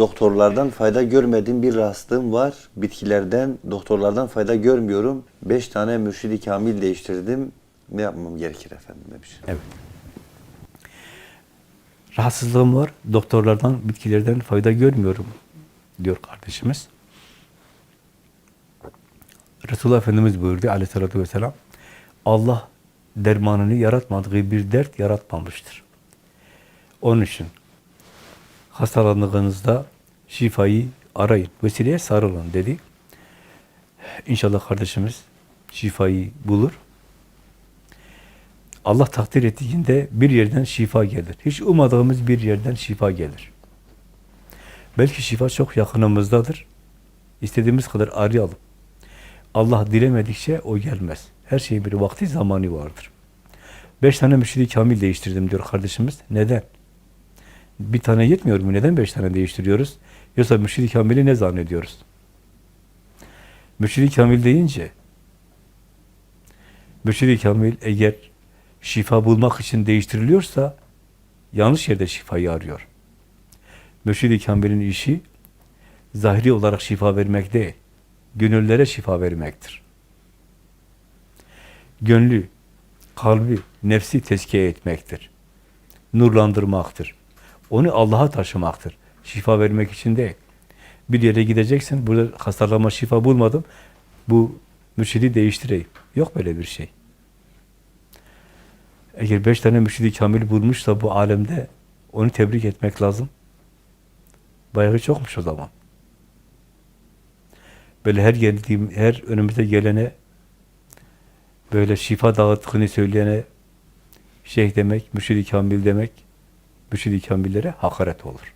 doktorlardan fayda görmediğim bir rahatsızlığım var. Bitkilerden, doktorlardan fayda görmüyorum. Beş tane mürşidi kamil değiştirdim. Ne yapmam gerekir efendim demiş. Evet. Rahatsızlığım var. Doktorlardan, bitkilerden fayda görmüyorum diyor kardeşimiz. Resulullah Efendimiz buyurdu aleyhissalatü vesselam. Allah dermanını yaratmadığı bir dert yaratmamıştır. Onun için hastalandığınızda şifayı arayın, vesileye sarılın dedi. İnşallah kardeşimiz şifayı bulur. Allah takdir ettiğinde bir yerden şifa gelir. Hiç ummadığımız bir yerden şifa gelir. Belki şifa çok yakınımızdadır. İstediğimiz kadar arayalım. Allah dilemedikçe o gelmez. Her şeyin bir vakti zamanı vardır. Beş tane müşridi kamil değiştirdim diyor kardeşimiz. Neden? Bir tane yetmiyor mu? Neden beş tane değiştiriyoruz? Yoksa müşridi kamili ne zannediyoruz? Müşridi kamil deyince müşridi kamil eğer şifa bulmak için değiştiriliyorsa yanlış yerde şifayı arıyor. Mürşid-i Kamil'in işi zahiri olarak şifa vermek değil, gönüllere şifa vermektir. Gönlü, kalbi, nefsi tezkiye etmektir. Nurlandırmaktır. Onu Allah'a taşımaktır. Şifa vermek için değil. Bir yere gideceksin, burada hastalama şifa bulmadım, bu mürşidi değiştireyim. Yok böyle bir şey. Eğer beş tane mürşidi kamil bulmuşsa bu alemde onu tebrik etmek lazım. Bayağı çokmuş o zaman. Böyle her geldiğim, her önümüze gelene böyle şifa dağıttığını söyleyene şeyh demek, mürşidi kamil demek, mürşidi kamillere hakaret olur.